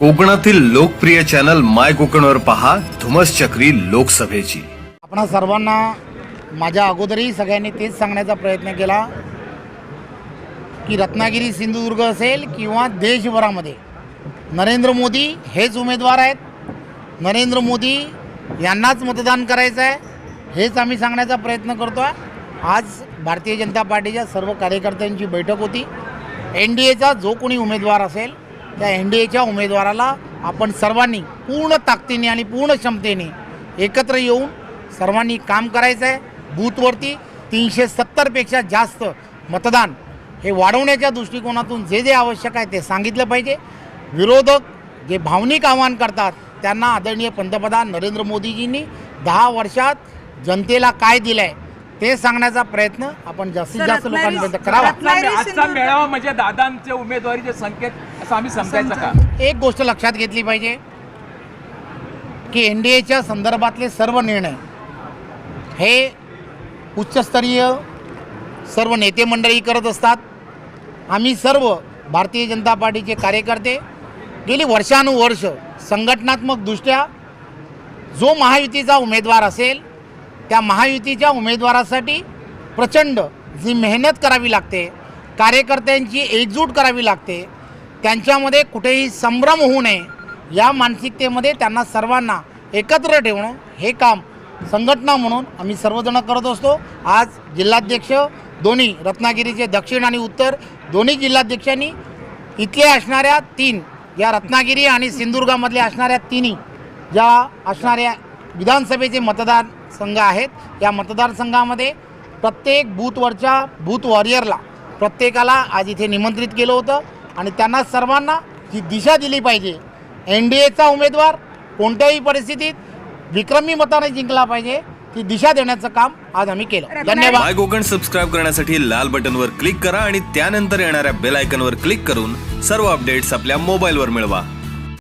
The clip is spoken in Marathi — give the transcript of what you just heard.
कोकणातील लोकप्रिय चॅनल माय कोकणवर पहा धुमस चक्री लोकसभेची. आपण सर्वांना माझ्या अगोदरही सगळ्यांनी तेच सांगण्याचा प्रयत्न केला की रत्नागिरी सिंधुदुर्ग असेल किंवा देशभरामध्ये नरेंद्र मोदी हेच उमेदवार आहेत. नरेंद्र मोदी यांनाच मतदान करायचं आहे हेच आम्ही सांगण्याचा प्रयत्न करतो आहे. आज भारतीय जनता पार्टीच्या सर्व कार्यकर्त्यांची बैठक होती. एन डी एचा जो कोणी उमेदवार असेल त्या एन डी एच्या उमेदवाराला आपण सर्वांनी पूर्ण ताकदीने आणि पूर्ण क्षमतेने एकत्र येऊन सर्वांनी काम करायचं आहे बूथवरती तीनशे सत्तरपेक्षा जास्त मतदान हे वाढवण्याच्या दृष्टिकोनातून जे जे आवश्यक आहे ते सांगितलं पाहिजे. विरोधक जे भावनिक आव्हान करतात त्यांना आदरणीय पंतप्रधान नरेंद्र मोदीजींनी दहा वर्षात जनतेला काय दिलं आहे ते सांगण्याचा प्रयत्न आपण जास्तीत जास्त लोकांपर्यंत करावा. आजचा मेळावा म्हणजे दादांचे उमेदवारीचे संकेत असं आम्ही समजायचं का? एक गोष्ट लक्षात घेतली पाहिजे की एन डी एच्या संदर्भातले सर्व निर्णय हे उच्चस्तरीय सर्व नेते मंडळी करत असतात. आम्ही सर्व भारतीय जनता पार्टीचे कार्यकर्ते गेली वर्षानुवर्ष संघटनात्मकदृष्ट्या जो महायुतीचा उमेदवार असेल त्या महायुतीच्या उमेदवारासाठी प्रचंड जी मेहनत करावी लागते कार्यकर्त्यांची एकजूट करावी लागते त्यांच्यामध्ये कुठेही संभ्रम होऊ नये या मानसिकतेमध्ये त्यांना सर्वांना एकत्र ठेवणं हे काम संघटना म्हणून आम्ही सर्वजण करत असतो. आज जिल्हाध्यक्ष दोन्ही रत्नागिरीचे दक्षिण आणि उत्तर दोन्ही जिल्हाध्यक्षांनी इथल्या असणाऱ्या तीन या रत्नागिरी आणि सिंधुदुर्गामधल्या असणाऱ्या तिन्ही ज्या असणाऱ्या विधानसभेचे मतदारसंघ आहेत. या मतदारसंघामध्ये प्रत्येक बूथवरच्या बूथ वॉरियरला प्रत्येकाला आज इथे निमंत्रित केलं होतं आणि त्यांना सर्वांना जी दिशा दिली पाहिजे. एन डी एचा उमेदवार कोणत्याही परिस्थितीत विक्रमी मताने जिंकला पाहिजे ती दिशा देण्याचं काम आज आम्ही केलं. धन्यवाद. माय कोकण सबस्क्राईब करण्यासाठी लाल बटनवर क्लिक करा आणि त्यानंतर येणाऱ्या बेल आयकॉनवर क्लिक करून सर्व अपडेट्स आपल्या मोबाईलवर मिळवा.